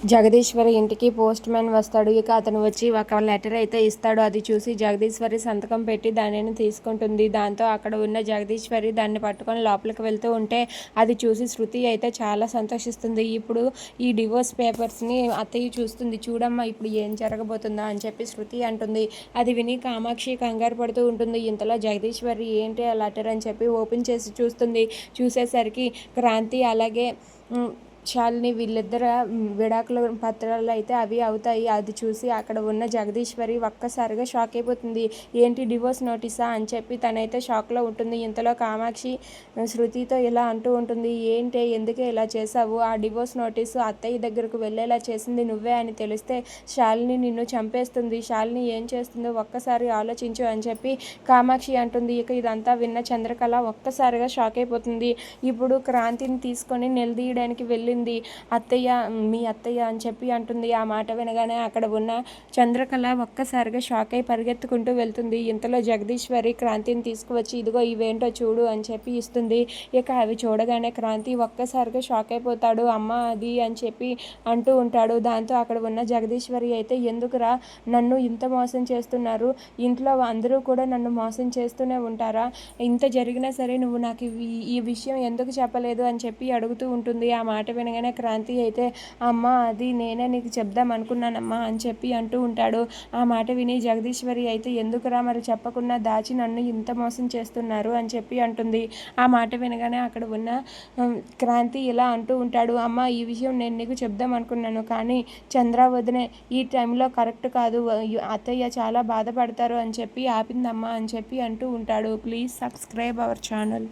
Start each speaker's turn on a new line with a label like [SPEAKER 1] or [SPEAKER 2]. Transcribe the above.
[SPEAKER 1] జగదీశ్వరి ఇంటికి post man వస్తాడు. ఇక అతను వచ్చి ఒక లెటర్ అయితే ఇస్తాడు. అది చూసి జగదీశ్వరి సంతకం పెట్టి దానిని తీసుకుంటుంది. దాంతో అక్కడ ఉన్న జగదీశ్వరి దాన్ని పట్టుకొని లోపలికి వెళ్తూ ఉంటే అది చూసి శృతి అయితే చాలా సంతోషిస్తుంది. ఇప్పుడు ఈ డివోర్స్ పేపర్స్ని అత్తయ్య చూస్తుంది. చూడమ్మా ఇప్పుడు ఏం జరగబోతుందా అని చెప్పి శృతి అంటుంది. అది విని కామాక్షి కంగారు పడుతూ ఉంటుంది. ఇంతలో జగదీశ్వరి ఏంటి ఆ లెటర్? అని చెప్పి ఓపెన్ చేసి చూస్తుంది. చూసేసరికి క్రాంతి అలాగే శాలిని వీళ్ళిద్దర విడాకుల పత్రాలు అయితే అవి అవుతాయి. అది చూసి అక్కడ ఉన్న జగదీశ్వరి ఒక్కసారిగా షాక్ అయిపోతుంది. ఏంటి డివోర్స్ నోటీసా? అని చెప్పి తనైతే షాక్లో ఉంటుంది. ఇంతలో కామాక్షి శృతితో ఇలా అంటూ ఉంటుంది. ఏంటి? ఎందుకే ఇలా చేసావు ఆ డివోర్స్ నోటీసు అత్తయ్య దగ్గరకు వెళ్ళేలా చేసింది నువ్వే అని తెలిస్తే శాలిని నిన్ను చంపేస్తుంది. శాలిని ఏం చేస్తుందో ఒక్కసారి ఆలోచించు అని చెప్పి కామాక్షి అంటుంది. ఇక ఇదంతా విన్న చంద్రకళ ఒక్కసారిగా షాక్ అయిపోతుంది. ఇప్పుడు క్రాంతిని తీసుకొని నిలదీయడానికి వెళ్ళింది అత్తయ్య మీ అత్తయ్య అని చెప్పి అంటుంది. ఆ మాట వినగానే అక్కడ ఉన్న చంద్రకళ ఒక్కసారిగా షాక్ అయి పరిగెత్తుకుంటూ వెళ్తుంది. ఇంతలో జగదీశ్వరి క్రాంతిని తీసుకువచ్చి ఇదిగో ఇవేంటో చూడు అని చెప్పి ఇస్తుంది. ఇక అవి చూడగానే క్రాంతి ఒక్కసారిగా షాక్ అయిపోతాడు. అమ్మ అది అని చెప్పి అంటూ ఉంటాడు. దాంతో అక్కడ ఉన్న జగదీశ్వరి అయితే ఎందుకురా నన్ను ఇంత మోసం చేస్తున్నారు? ఇంట్లో అందరూ కూడా నన్ను మోసం చేస్తూనే ఉంటారా? ఇంత జరిగినా సరే నువ్వు నాకు ఈ విషయం ఎందుకు చెప్పలేదు? అని చెప్పి అడుగుతూ ఉంటుంది. ఆ మాట వినగానే క్రాంతి అయితే అమ్మ అది నేనే నీకు చెప్దాం అనుకున్నానమ్మా అని చెప్పి అంటూ ఉంటాడు. ఆ మాట విని జగదీశ్వరి అయితే ఎందుకురా మరి చెప్పకుండా దాచి నన్ను ఇంత మోసం చేస్తున్నారు అని చెప్పి అంటుంది. ఆ మాట వినగానే అక్కడ ఉన్న క్రాంతి ఇలా అంటూ ఉంటాడు అమ్మ ఈ విషయం నేను నీకు చెప్దాం అనుకున్నాను కానీ చంద్ర వదినే ఈ టైంలో కరెక్ట్ కాదు అత్తయ్య చాలా బాధపడతారు అని చెప్పి ఆపిందమ్మా అని చెప్పి అంటూ ఉంటాడు. Please subscribe our channel.